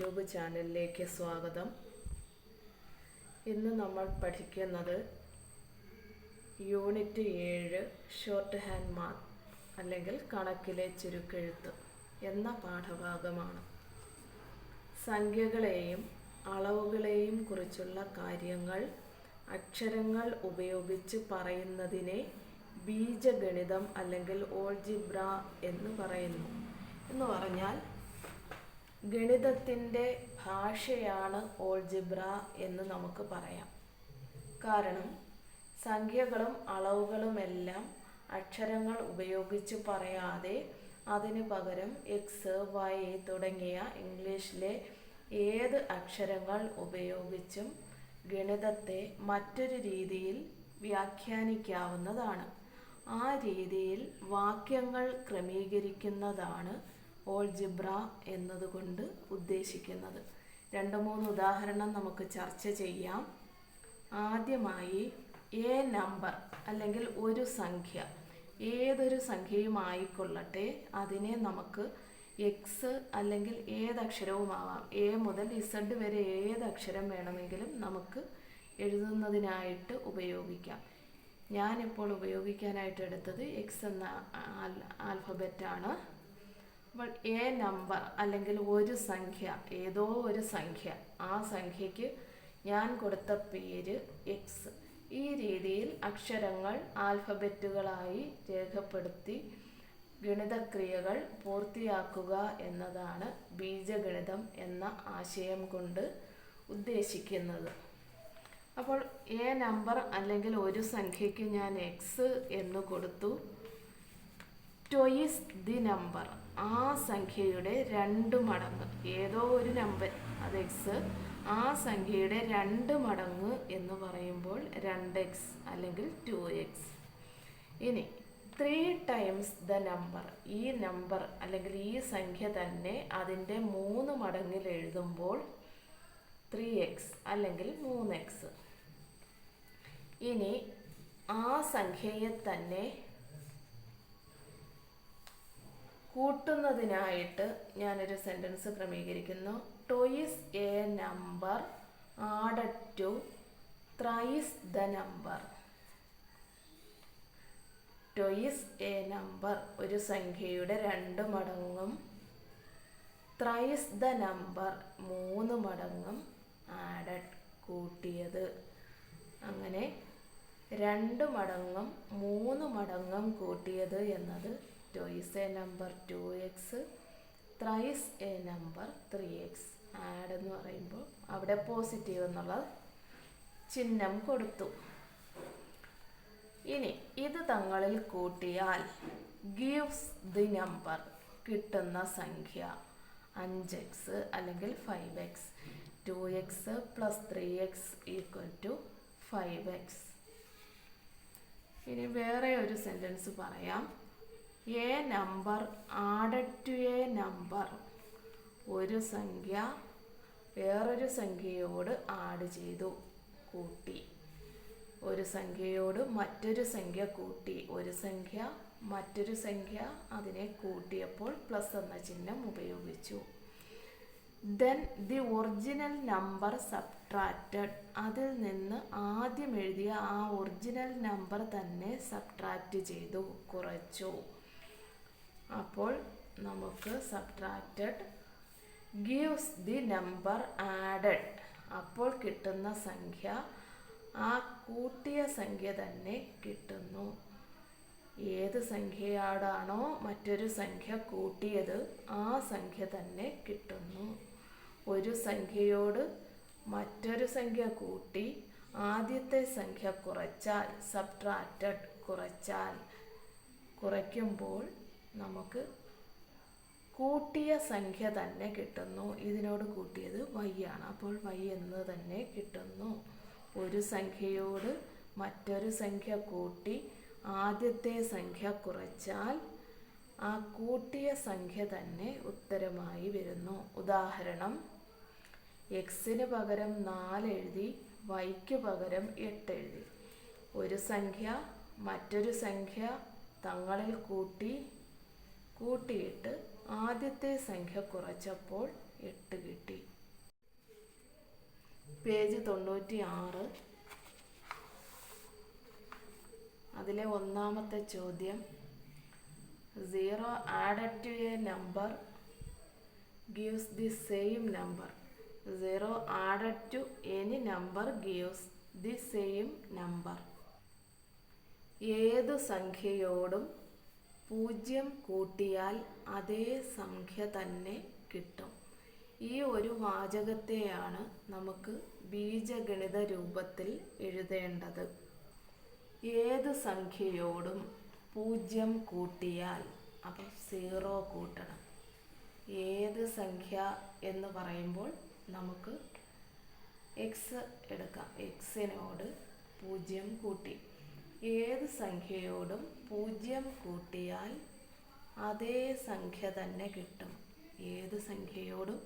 YouTube ചാനലിലേക്ക് സ്വാഗതം. ഇന്ന് നമ്മൾ പഠിക്കുന്നത് യൂണിറ്റ് ഏഴ് ഷോർട്ട് ഹാൻഡ് മാത് അല്ലെങ്കിൽ കണക്കിലെ ചുരുക്കെഴുത്ത് എന്ന പാഠഭാഗമാണ്. സംഖ്യകളെയും അളവുകളെയും കുറിച്ചുള്ള കാര്യങ്ങൾ അക്ഷരങ്ങൾ ഉപയോഗിച്ച് പറയുന്നതിനെ ബീജഗണിതം അല്ലെങ്കിൽ ഓൾജിബ്ര എന്ന് പറയുന്നു. എന്ന് പറഞ്ഞാൽ ഗണിതത്തിന്റെ ഭാഷയാണ് ഓൾജിബ്ര എന്ന് നമുക്ക് പറയാം. കാരണം സംഖ്യകളും അളവുകളുമെല്ലാം അക്ഷരങ്ങൾ ഉപയോഗിച്ച് പറയാതെ അതിന് പകരം എക്സ് വൈ തുടങ്ങിയ ഇംഗ്ലീഷിലെ ഏത് അക്ഷരങ്ങൾ ഉപയോഗിച്ചും ഗണിതത്തെ മറ്റൊരു രീതിയിൽ വ്യാഖ്യാനിക്കാവുന്നതാണ്. ആ രീതിയിൽ വാക്യങ്ങൾ ക്രമീകരിക്കുന്നതാണ് ഓൾജിബ്ര എന്നതുകൊണ്ട് ഉദ്ദേശിക്കുന്നത്. രണ്ട് മൂന്ന് ഉദാഹരണം നമുക്ക് ചർച്ച ചെയ്യാം. ആദ്യമായി എ നമ്പർ അല്ലെങ്കിൽ ഒരു സംഖ്യ. ഏതൊരു സംഖ്യയുമായിക്കൊള്ളട്ടെ അതിനെ നമുക്ക് എക്സ് അല്ലെങ്കിൽ ഏതക്ഷരവുമാവാം എ മുതൽ ഇസഡ് വരെ ഏത് അക്ഷരം വേണമെങ്കിലും നമുക്ക് എഴുതുന്നതിനായിട്ട് ഉപയോഗിക്കാം. ഞാനിപ്പോൾ ഉപയോഗിക്കാനായിട്ട് എടുത്തത് എക്സ് എന്ന ആൽഫബറ്റാണ് അപ്പോൾ എ നമ്പർ അല്ലെങ്കിൽ ഒരു സംഖ്യ ഏതോ ഒരു സംഖ്യ ആ സംഖ്യയ്ക്ക് ഞാൻ കൊടുത്ത പേര് എക്സ് ഈ രീതിയിൽ അക്ഷരങ്ങൾ ആൽഫബറ്റുകളായി രേഖപ്പെടുത്തി ഗണിതക്രിയകൾ പൂർത്തിയാക്കുക എന്നതാണ് ബീജഗണിതം എന്ന ആശയം കൊണ്ട് ഉദ്ദേശിക്കുന്നത്. അപ്പോൾ എ നമ്പർ അല്ലെങ്കിൽ ഒരു സംഖ്യയ്ക്ക് ഞാൻ എക്സ് എന്ന് കൊടുത്തു. ടൊയിസ് ദി നമ്പർ ആ സംഖ്യയുടെ രണ്ട് മടങ്ങ്. ഏതോ ഒരു നമ്പർ അത് എക്സ് ആ സംഖ്യയുടെ രണ്ട് മടങ്ങ് എന്ന് പറയുമ്പോൾ രണ്ട് എക്സ് അല്ലെങ്കിൽ ടു എക്സ് ഇനി ത്രീ ടൈംസ് ദ നമ്പർ ഈ നമ്പർ അല്ലെങ്കിൽ ഈ സംഖ്യ തന്നെ അതിന്റെ മൂന്ന് മടങ്ങിൽ എഴുതുമ്പോൾ ത്രീ എക്സ് അല്ലെങ്കിൽ മൂന്ന് എക്സ് ഇനി ആ സംഖ്യയെ തന്നെ കൂട്ടുന്നതിനായിട്ട് ഞാനൊരു സെന്റൻസ് ക്രമീകരിക്കുന്നു. Twice a number added to thrice the number twice a number ഒരു സംഖ്യയുടെ രണ്ട് മടങ്ങും. ത്രൈസ് ദ നമ്പർ മൂന്ന് മടങ്ങും. ആഡഡ് കൂട്ടിയത്. അങ്ങനെ രണ്ട് മടങ്ങും മൂന്ന് മടങ്ങും കൂട്ടിയത് എന്നത് twice a number two x thrice a number three x add എന്ന് പറയുമ്പോൾ അവിടെ പോസിറ്റീവ് എന്നുള്ള ചിഹ്നം കൊടുത്തു. ഇനി ഇത് തങ്ങളിൽ കൂട്ടിയാൽ ഗീവ്സ് ദി നമ്പർ കിട്ടുന്ന സംഖ്യ അഞ്ച് എക്സ് അല്ലെങ്കിൽ five x two x plus three x equal to five x ഇനി വേറെ ഒരു സെന്റൻസ് പറയാം. A number added to a number ഒരു സംഖ്യ വേറൊരു സംഖ്യയോട് ആഡ് ചെയ്തു കൂട്ടി. ഒരു സംഖ്യയോട് മറ്റൊരു സംഖ്യ കൂട്ടി. ഒരു സംഖ്യ മറ്റൊരു സംഖ്യ അതിനെ കൂട്ടിയപ്പോൾ പ്ലസ് എന്ന ചിഹ്നം ഉപയോഗിച്ചു. Then the original number subtracted അതിൽ നിന്ന് ആദ്യം എഴുതിയ ആ ഒറിജിനൽ നമ്പർ തന്നെ സബ്ട്രാക്റ്റ് ചെയ്തു കുറച്ചു. അപ്പോൾ നമുക്ക് subtracted gives the number added അപ്പോൾ കിട്ടുന്ന സംഖ്യ ആ കൂട്ടിയ സംഖ്യ തന്നെ കിട്ടുന്നു. ഏത് സംഖ്യയോടാണോ മറ്റൊരു സംഖ്യ കൂട്ടിയത് ആ സംഖ്യ തന്നെ കിട്ടുന്നു. ഒരു സംഖ്യയോട് മറ്റൊരു സംഖ്യ കൂട്ടി ആദ്യത്തെ സംഖ്യ കുറച്ചാൽ സബ്ട്രാക്റ്റഡ് കുറച്ചാൽ കുറയ്ക്കുമ്പോൾ നമുക്ക് കൂട്ടിയ സംഖ്യ തന്നെ കിട്ടുന്നു. ഇതിനോട് കൂട്ടിയത് വൈ ആണ്. അപ്പോൾ വൈ എന്ന് തന്നെ കിട്ടുന്നു. ഒരു സംഖ്യയോട് മറ്റൊരു സംഖ്യ കൂട്ടി ആദ്യത്തെ സംഖ്യ കുറച്ചാൽ ആ കൂട്ടിയ സംഖ്യ തന്നെ ഉത്തരമായി വരുന്നു. ഉദാഹരണം എക്സിന് പകരം നാല് എഴുതി വൈക്ക് പകരം എട്ട് എഴുതി. ഒരു സംഖ്യ മറ്റൊരു സംഖ്യ തങ്ങളിൽ കൂട്ടി കൂട്ടിയിട്ട് ആദ്യത്തെ സംഖ്യ കുറച്ചപ്പോൾ എട്ട് കിട്ടി. പേജ് തൊണ്ണൂറ്റി ആറ് അതിലെ ഒന്നാമത്തെ ചോദ്യം zero added to a number gives the same number. 0 added to any number gives the same number ഏതു സംഖ്യയോടും പൂജ്യം കൂട്ടിയാൽ അതേ സംഖ്യ തന്നെ കിട്ടും. ഈ ഒരു വാചകത്തെയാണ് നമുക്ക് ബീജഗണിത രൂപത്തിൽ എഴുതേണ്ടത്. ഏത് സംഖ്യയോടും പൂജ്യം കൂട്ടിയാൽ അപ്പം സീറോ കൂട്ടണം. ഏത് സംഖ്യ എന്ന് പറയുമ്പോൾ നമുക്ക് എക്സ് എടുക്കാം. എക്സിനോട് പൂജ്യം കൂട്ടി. ഏത് സംഖ്യയോടും പൂജ്യം കൂട്ടിയാൽ അതേ സംഖ്യ തന്നെ കിട്ടും. ഏത് സംഖ്യയോടും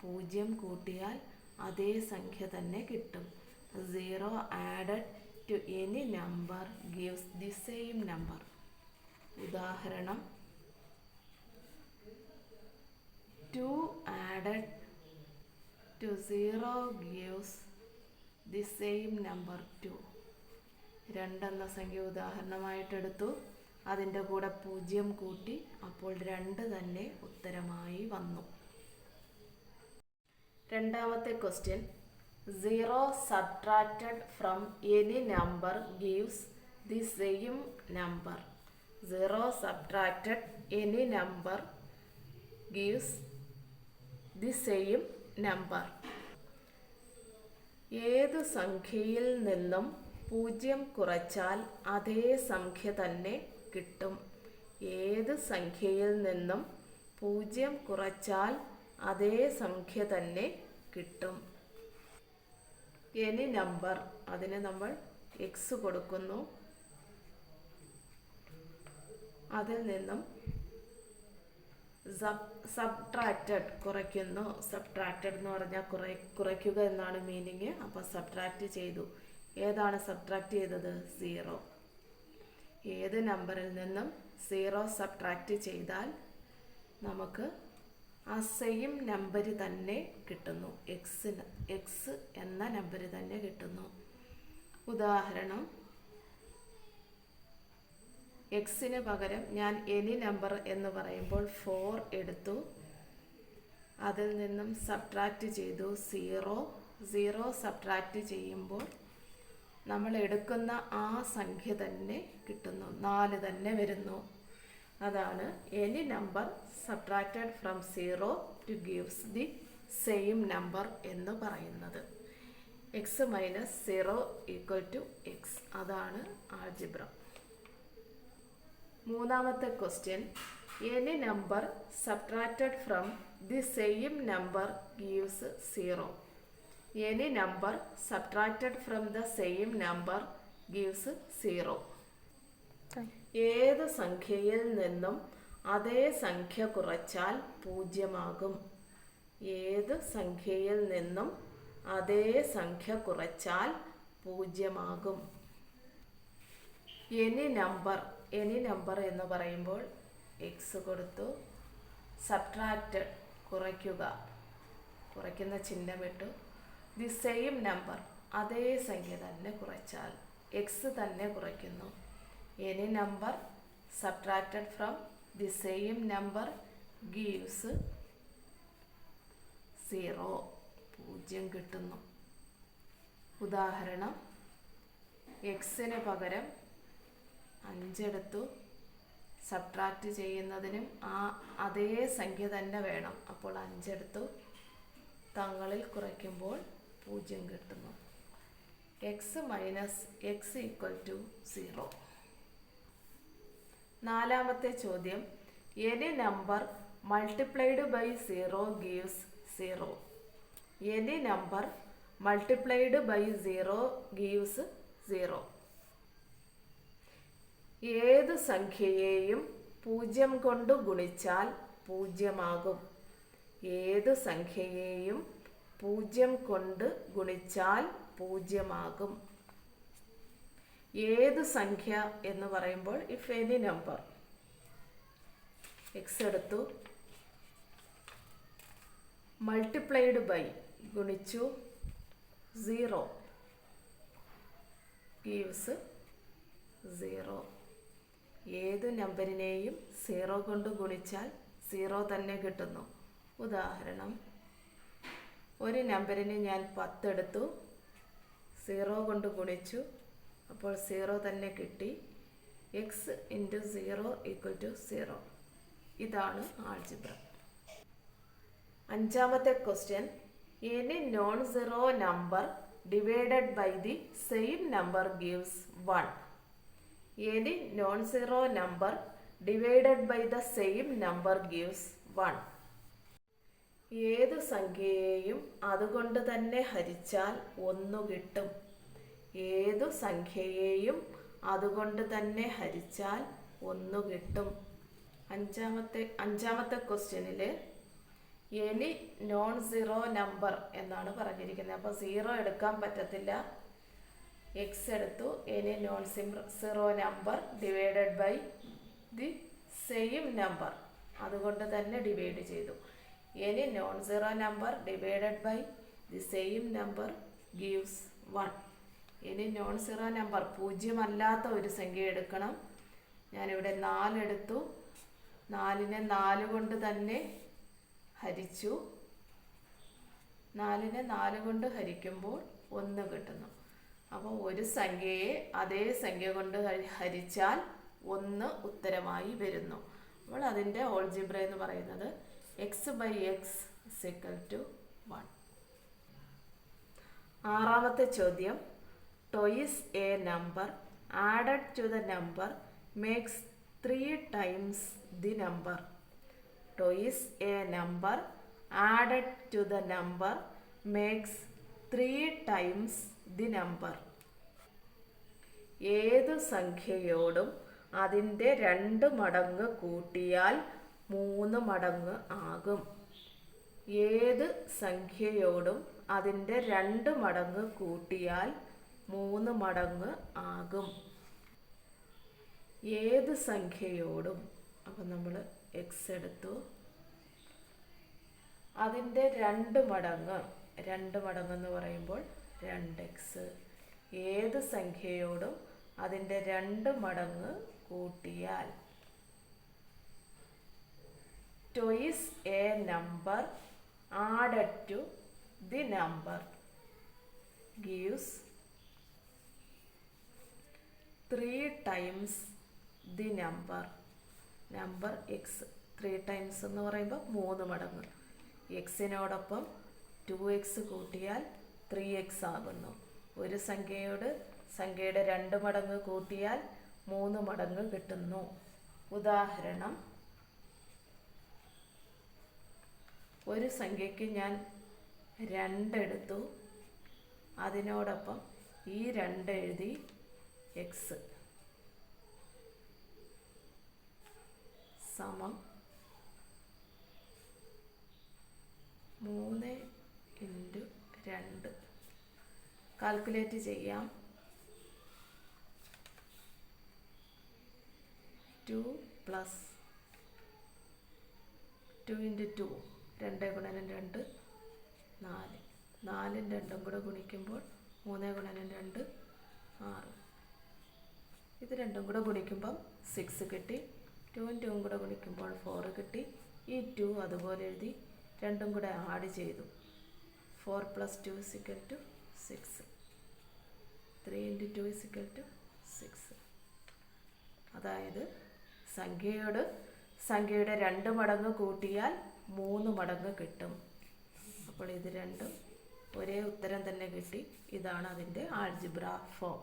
പൂജ്യം കൂട്ടിയാൽ അതേ സംഖ്യ തന്നെ കിട്ടും. Zero added to any number gives the same number ഉദാഹരണം 2 added to 0 gives the same number 2 രണ്ടെന്ന സംഖ്യ ഉദാഹരണമായിട്ടെടുത്തു. അതിന്റെ കൂടെ പൂജ്യം കൂട്ടി അപ്പോൾ രണ്ട് തന്നെ ഉത്തരമായി വന്നു. രണ്ടാമത്തെ question. Zero subtracted from any number gives the same number zero subtracted any number gives the same number ഏത് സംഖ്യയിൽ നിന്നും പൂജ്യം കുറച്ചാൽ അതേ സംഖ്യ തന്നെ കിട്ടും. ഏത് സംഖ്യയിൽ നിന്നും പൂജ്യം കുറച്ചാൽ അതേ സംഖ്യ തന്നെ കിട്ടും. എനി നമ്പർ അതിന് നമ്മൾ എക്സ് കൊടുക്കുന്നു. അതിൽ നിന്നും സബ് സബ്ട്രാക്റ്റഡ് കുറയ്ക്കുന്നു. സബ്ട്രാക്റ്റഡ് എന്ന് പറഞ്ഞാൽ കുറ കുറയ്ക്കുക എന്നാണ് മീനിങ് അപ്പോൾ സബ്ട്രാക്റ്റ് ചെയ്തു. ഏതാണ് സബ്ട്രാക്റ്റ് ചെയ്തത്? സീറോ ഏത് നമ്പറിൽ നിന്നും സീറോ സബ്ട്രാക്റ്റ് ചെയ്താൽ നമുക്ക് ആ സെയിം നമ്പർ തന്നെ കിട്ടുന്നു. എക്സിന് എക്സ് എന്ന നമ്പർ തന്നെ കിട്ടുന്നു. ഉദാഹരണം എക്സിന് പകരം ഞാൻ എനി നമ്പർ എന്ന് പറയുമ്പോൾ ഫോർ എടുത്തു. അതിൽ നിന്നും സബ്ട്രാക്റ്റ് ചെയ്തു. സീറോ സീറോ സബ്ട്രാക്റ്റ് ചെയ്യുമ്പോൾ നമ്മൾ എടുക്കുന്ന ആ സംഖ്യ തന്നെ കിട്ടുന്നു. നാല് തന്നെ വരുന്നു. അതാണ് any number subtracted from zero to gives the same number എന്ന് പറയുന്നത്. X minus zero equal to x അതാണ് ആൾജിബ്ര മൂന്നാമത്തെ question any number subtracted from the same number gives zero any number subtracted from the same number gives zero ഏത് സംഖ്യയിൽ നിന്നും അതേ സംഖ്യ കുറച്ചാൽ പൂജ്യമാകും. ഏത് സംഖ്യയിൽ നിന്നും അതേ സംഖ്യ കുറച്ചാൽ പൂജ്യമാകും. എനി നമ്പർ എനി നമ്പർ എന്ന് പറയുമ്പോൾ എക്സ് കൊടുത്തു സബ്ട്രാക്റ്റഡ് കുറയ്ക്കുക. കുറയ്ക്കുന്ന ചിഹ്നമിട്ടു ദി സെയിം നമ്പർ അതേ സംഖ്യ തന്നെ കുറച്ചാൽ എക്സ് തന്നെ കുറയ്ക്കുന്നു. Any number subtracted from the same number gives zero പൂജ്യം കിട്ടുന്നു. ഉദാഹരണം എക്സിന് പകരം അഞ്ചെടുത്തു സബ്ട്രാക്റ്റ് ചെയ്യുന്നതിനും ആ അതേ സംഖ്യ തന്നെ വേണം. അപ്പോൾ അഞ്ചെടുത്തു തങ്ങളിൽ കുറയ്ക്കുമ്പോൾ പൂജ്യം കിട്ടുന്നു. X minus x equal to zero നാലാമത്തെ ചോദ്യം. Any number multiplied by zero gives zero any number multiplied by zero gives zero ഏത് സംഖ്യയെയും പൂജ്യം കൊണ്ട് ഗുണിച്ചാൽ പൂജ്യമാകും. ഏത് സംഖ്യയെയും പൂജ്യം കൊണ്ട് ഗുണിച്ചാൽ പൂജ്യമാകും. ഏത് സംഖ്യ എന്ന് പറയുമ്പോൾ ഇഫ് എനി നമ്പർ എക്സ് എടുത്തു. മൾട്ടിപ്ലൈഡ് ബൈ ഗുണിച്ചു. സീറോ ഗീവ്സ് സീറോ ഏത് നമ്പറിനെയും സീറോ കൊണ്ട് ഗുണിച്ചാൽ സീറോ തന്നെ കിട്ടുന്നു. ഉദാഹരണം. ഒരു നമ്പറിന് ഞാൻ പത്തെടുത്തു. സീറോ കൊണ്ട് ഗുണിച്ചു. അപ്പോൾ സീറോ തന്നെ കിട്ടി. X into zero equal to zero. ഇതാണ് ആൾജിബ്ര. അഞ്ചാമത്തെ question any non zero number divided by the same number gives one any non zero number divided by the same number gives one ഏതു സംഖ്യയെയും അതുകൊണ്ട് തന്നെ ഹരിച്ചാൽ ഒന്നു കിട്ടും. ഏതു സംഖ്യയെയും അതുകൊണ്ട് തന്നെ ഹരിച്ചാൽ ഒന്നു കിട്ടും. അഞ്ചാമത്തെ അഞ്ചാമത്തെ ക്വസ്റ്റ്യനിൽ എനി നോൺ സീറോ നമ്പർ എന്നാണ് പറഞ്ഞിരിക്കുന്നത്. അപ്പോൾ സീറോ എടുക്കാൻ പറ്റത്തില്ല. എക്സ് എടുത്തു any non zero number divided by the same number. അതുകൊണ്ട് തന്നെ ഡിവൈഡ് ചെയ്തു. Any non zero number divided by the same number gives one ഇനി നോൺ സീറോ നമ്പർ പൂജ്യമല്ലാത്ത ഒരു സംഖ്യ എടുക്കണം. ഞാനിവിടെ നാലെടുത്തു നാലിനെ നാല് കൊണ്ട് തന്നെ ഹരിച്ചു. നാലിനെ നാല് കൊണ്ട് ഹരിക്കുമ്പോൾ ഒന്ന് കിട്ടുന്നു. അപ്പോൾ ഒരു സംഖ്യയെ അതേ സംഖ്യ കൊണ്ട് ഹരി- ഹരിച്ചാൽ ഒന്ന് ഉത്തരമായി വരുന്നു. അപ്പോൾ അതിന്റെ ഓൾജിബ്ര എന്ന് പറയുന്നത് x by x equal to one ആറാമത്തെ ചോദ്യം. Twice a number added to the number makes three times the number twice a number added to the number makes three times the number ഏതു സംഖ്യയോടും അതിന്റെ രണ്ട് മടങ്ങ് കൂട്ടിയാൽ മൂന്ന് മടങ്ങ് ആകും. ഏത് സംഖ്യയോടും അതിന്റെ രണ്ട് മടങ്ങ് കൂട്ടിയാൽ മൂന്ന് മടങ്ങ് ആകും. ഏത് സംഖ്യയോടും അപ്പം നമ്മൾ എക്സ് എടുത്തു. അതിന്റെ രണ്ട് മടങ്ങ് രണ്ട് മടങ്ങ് എന്ന് പറയുമ്പോൾ രണ്ട് എക്സ് ഏത് സംഖ്യയോടും അതിന്റെ രണ്ട് മടങ്ങ് കൂട്ടിയാൽ twice a number added to the number gives three times the number number x three times എന്ന് പറയുമ്പോൾ മൂന്ന് മടങ്ങ്. എക്സിനോടൊപ്പം ടു എക്സ് കൂട്ടിയാൽ ത്രീ എക്സ് ആകുന്നു. ഒരു സംഖ്യയോട് സംഖ്യയുടെ രണ്ട് മടങ്ങ് കൂട്ടിയാൽ മൂന്ന് മടങ്ങ് കിട്ടുന്നു. ഉദാഹരണം ഒരു സംഖ്യയ്ക്ക് ഞാൻ രണ്ടെടുത്തു. അതിനോടൊപ്പം ഈ രണ്ട് എഴുതി എക്സ് സമം മൂന്ന് ഇന്റു രണ്ട്. കാൽക്കുലേറ്റ് ചെയ്യാം. Two plus two into two. രണ്ട് ഗുണനം രണ്ട് നാല്. നാലും രണ്ടും കൂടെ ഗുണിക്കുമ്പോൾ മൂന്ന് ഗുണനം രണ്ട് ആറ്. ഇത് രണ്ടും കൂടെ ഗുണിക്കുമ്പം സിക്സ് കിട്ടി. ടൂവും ടൂവും കൂടെ ഗുണിക്കുമ്പോൾ ഫോറ് കിട്ടി. ഈ ടു അതുപോലെ എഴുതി രണ്ടും കൂടെ ആഡ് ചെയ്തു. Four plus two is equal to six three into two is equal to six അതായത് സംഖ്യയോട് സംഖ്യയുടെ രണ്ട് മടങ്ങ് കൂട്ടിയാൽ മൂന്ന് മടങ്ങ് കിട്ടും. അപ്പോൾ ഇത് രണ്ടും ഒരേ ഉത്തരം തന്നെ കിട്ടി. ഇതാണ് അതിന്റെ algebra form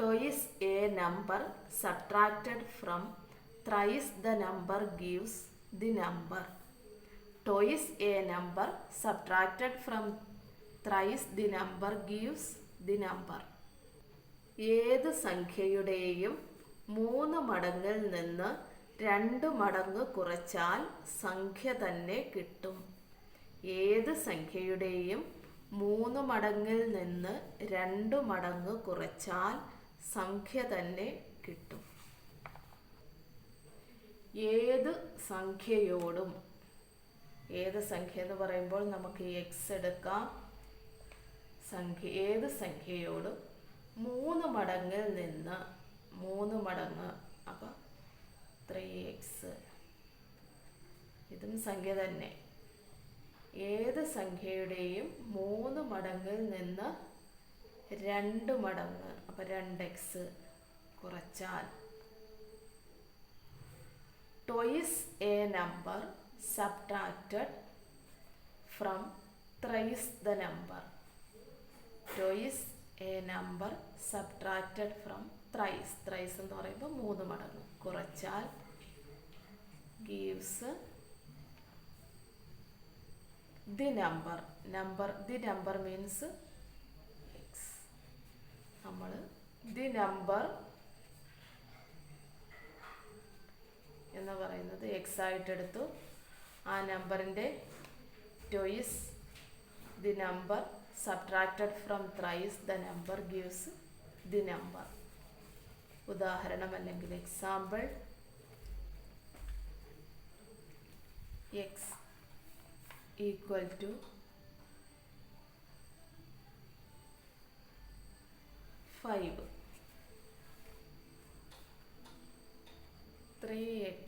twice a number subtracted from thrice the number gives the number twice a number subtracted from thrice the number gives the number ഏത് സംഖ്യയുടെയും മൂന്ന് മടങ്ങിൽ നിന്ന് രണ്ട് മടങ്ങ് കുറച്ചാൽ സംഖ്യ തന്നെ കിട്ടും. ഏത് സംഖ്യയുടെയും മൂന്ന് മടങ്ങിൽ നിന്ന് രണ്ട് മടങ്ങ് കുറച്ചാൽ സംഖ്യ തന്നെ കിട്ടും. ഏത് സംഖ്യയോടും ഏത് സംഖ്യ എന്ന് പറയുമ്പോൾ നമുക്ക് എക്സ് എടുക്കാം. സംഖ്യ ഏത് സംഖ്യയോടും മൂന്ന് മടങ്ങിൽ നിന്ന് മൂന്ന് മടങ്ങ് അപ്പം ത്രീ എക്സ് ഇതും സംഖ്യ തന്നെ. ഏത് സംഖ്യയുടെയും മൂന്ന് മടങ്ങിൽ നിന്ന് രണ്ട് മടങ്ങ്. അപ്പം രണ്ട് എക്സ് കുറച്ചാൽ. Twice a number subtracted from thrice the number twice a number subtracted from thrice thrice എന്ന് പറയുമ്പോൾ മൂന്ന് മടങ്ങ്. കുറച്ചാൽ gives the number number the number means x നമ്മൾ ദി നമ്പർ എന്ന് പറയുന്നത് എക്സ് ആയിട്ട് എടുത്തു. ആ നമ്പറിന്റെ twice the number subtracted from thrice the number gives the number ഉദാഹരണം അല്ലെങ്കിൽ example x equal to five three x.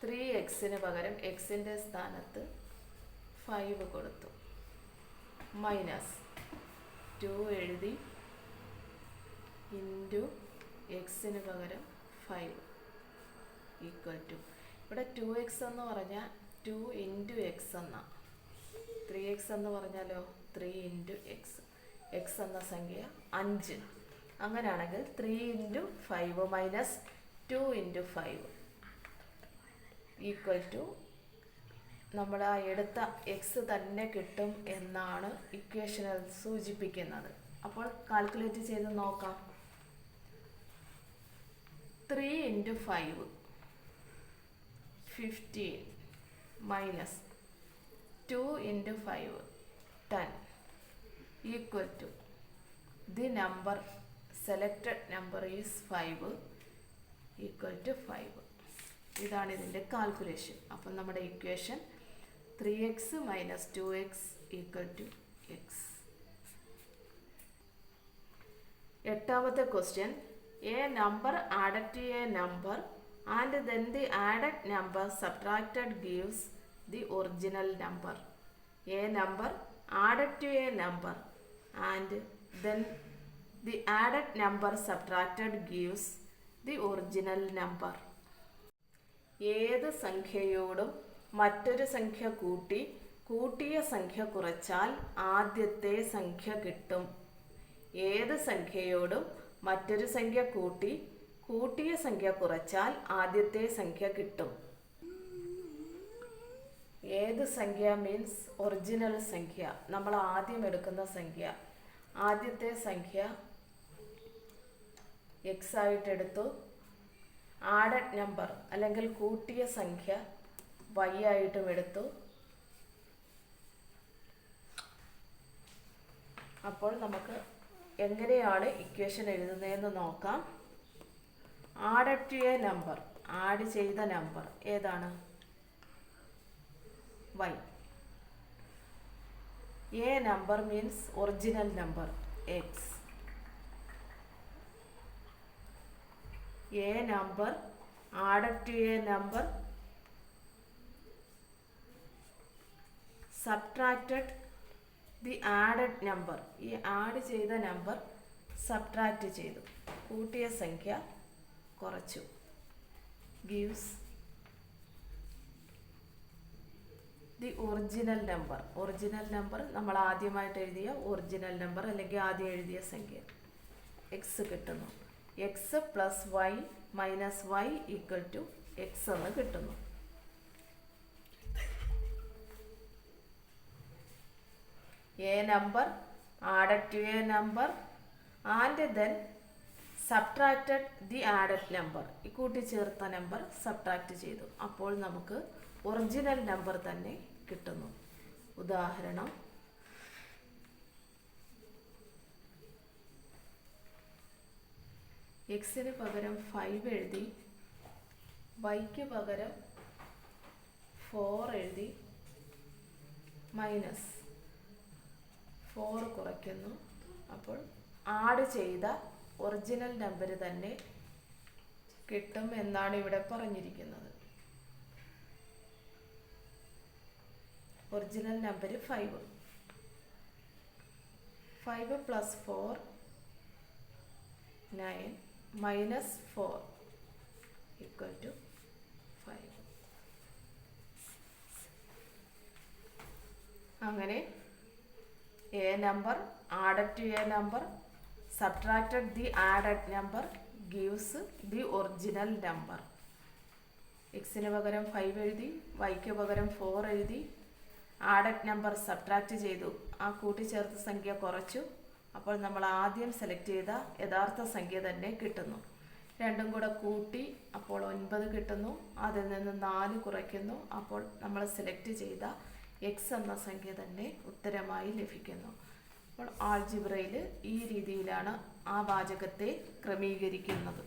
Three എക്സിന് പകരം എക്സിന്റെ സ്ഥാനത്ത് ഫൈവ് കൊടുത്തു. മൈനസ് ടു എഴുതി ഇന്റു എക്സിന് പകരം ഫൈവ് ഈക്വൽ ടു ഇവിടെ ടു എക്സ് എന്ന് പറഞ്ഞാൽ ടു ഇന്റു എക്സ് എന്ന. ത്രീ എക്സ് എന്ന് പറഞ്ഞാലോ? ത്രീ ഇന്റു എക്സ് എക്സ് എന്ന സംഖ്യ അഞ്ച്. അങ്ങനെയാണെങ്കിൽ three into five minus two into five equal to നമ്മൾ ആ എടുത്ത എക്സ് തന്നെ കിട്ടും എന്നാണ് ഇക്വേഷനിൽ സൂചിപ്പിക്കുന്നത്. അപ്പോൾ കാൽക്കുലേറ്റ് ചെയ്ത് നോക്കാം. Three into five fifteen minus two into five ten equal to the number selected number is five equal to five ഇതാണ് ഇതിന്റെ കാൽക്കുലേഷൻ അപ്പം നമ്മുടെ equation three x minus two x equal to x എട്ടാമത്തെ question a number to a number and then the added number subtracted gives the original number a number added to a number and then the added number subtracted gives the original number ഏത് സംഖ്യയോടും മറ്റൊരു സംഖ്യ കൂട്ടി കൂട്ടിയ സംഖ്യ കുറച്ചാൽ ആദ്യത്തെ സംഖ്യ കിട്ടും. ഏത് സംഖ്യയോടും മറ്റൊരു സംഖ്യ കൂട്ടി കൂട്ടിയ സംഖ്യ കുറച്ചാൽ ആദ്യത്തെ സംഖ്യ കിട്ടും. ഏത് സംഖ്യ മീൻസ് ഒറിജിനൽ സംഖ്യ? നമ്മൾ ആദ്യം എടുക്കുന്ന സംഖ്യ. ആദ്യത്തെ സംഖ്യ എക്സ് ആയിട്ട് എടുത്തു. ആഡഡ് നമ്പർ അല്ലെങ്കിൽ കൂട്ടിയ സംഖ്യ വൈ ആയിട്ടും എടുത്തു. അപ്പോൾ നമുക്ക് എങ്ങനെയാണ് ഇക്വേഷൻ എഴുതുന്നതെന്ന് നോക്കാം. Added to a number add ചെയ്ത നമ്പർ ഏതാണ്? Y a number means original number x a number added a number subtracted the added number. ഈ ആഡ് ചെയ്ത നമ്പർ സബ്ട്രാക്റ്റ് ചെയ്തു. കൂട്ടിയ സംഖ്യ കുറച്ചു. Gives. The original number. Original number നമ്മൾ ആദ്യമായിട്ട് എഴുതിയ ഒറിജിനൽ നമ്പർ അല്ലെങ്കിൽ ആദ്യം എഴുതിയ സംഖ്യ. എക്സ് കിട്ടുന്നു. X plus y minus y equal to x എന്ന് കിട്ടുന്നു. A number added to a number and then subtracted the added number ഈ കൂട്ടിച്ചേർത്ത നമ്പർ സബ്ട്രാക്റ്റ് ചെയ്തു. അപ്പോൾ നമുക്ക് ഒറിജിനൽ നമ്പർ തന്നെ കിട്ടുന്നു. ഉദാഹരണം എക്സിന് പകരം ഫൈവ് എഴുതി വൈക്ക് പകരം ഫോർ എഴുതി മൈനസ് ഫോർ കുറയ്ക്കുന്നു. അപ്പോൾ ആഡ് ചെയ്ത ഒറിജിനൽ നമ്പർ തന്നെ കിട്ടും എന്നാണ് ഇവിടെ പറഞ്ഞിരിക്കുന്നത്. Original number five five plus four nine minus four equal to five അങ്ങനെ a number added to a number subtracted the added number gives the original number എക്സിന് പകരം ഫൈവ് എഴുതി വൈക്ക് പകരം ഫോർ എഴുതി ആഡഡ് നമ്പർ സബ്ട്രാക്റ്റ് ചെയ്തു. ആ കൂട്ടിച്ചേർത്ത സംഖ്യ കുറച്ചു. അപ്പോൾ നമ്മൾ ആദ്യം സെലക്ട് ചെയ്ത യഥാർത്ഥ സംഖ്യ തന്നെ കിട്ടുന്നു. രണ്ടും കൂടെ കൂട്ടി അപ്പോൾ ഒൻപത് കിട്ടുന്നു. അതിൽ നിന്ന് നാല് കുറയ്ക്കുന്നു. അപ്പോൾ നമ്മൾ സെലക്ട് ചെയ്ത എക്സ് എന്ന സംഖ്യ തന്നെ ഉത്തരമായി ലഭിക്കുന്നു. അപ്പോൾ ആൾജിബ്രയിൽ ഈ രീതിയിലാണ് ആ വാചകത്തെ ക്രമീകരിക്കുന്നത്.